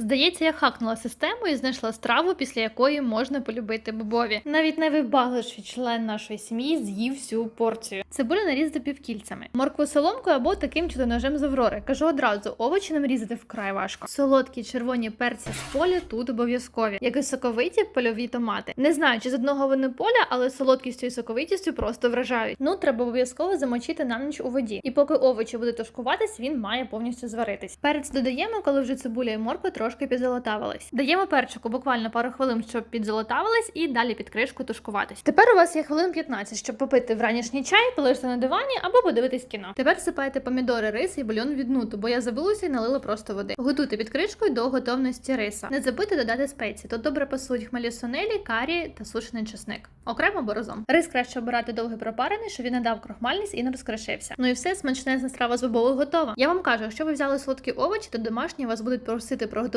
Здається, я хакнула систему і знайшла страву, після якої можна полюбити бобові. Навіть не найвибагливіший член нашої сім'ї з'їв всю порцію. Цибулю нарізати півкільцями, моркву соломкою або таким чудо ножем з аврори. Кажу одразу, овочі нам різати вкрай важко. Солодкі червоні перці з поля тут обов'язкові, як і соковиті польові томати. Не знаю, чи з одного вони поля, але солодкістю і соковитістю просто вражають. Ну треба обов'язково замочити на ніч у воді. І поки овочі буде тушкуватись, він має повністю зваритись. Перець додаємо, коли вже цибуля і морква трошки підзолотавились. Даємо перчику буквально пару хвилин, щоб підзолотавились, і далі під кришку тушкуватись. Тепер у вас є хвилин 15, щоб попити вранішній чай, полежати на дивані або подивитись кіно. Тепер сипаєте помідори, рис і бульон від нуту, бо я забулася і налила просто води. Готуйте під кришкою до готовності риса. Не забудьте додати спеції. Тут добре пасують хмелі сонелі, карі та сушений чесник. Окремо або разом. Рис краще обирати довгий пропарений, щоб він не дав крохмальність і не розкришився. Ну і все, смачнезна страва з бобових готова. Я вам кажу, якщо ви взяли солодкі овочі, то домашні вас будуть просити приготувати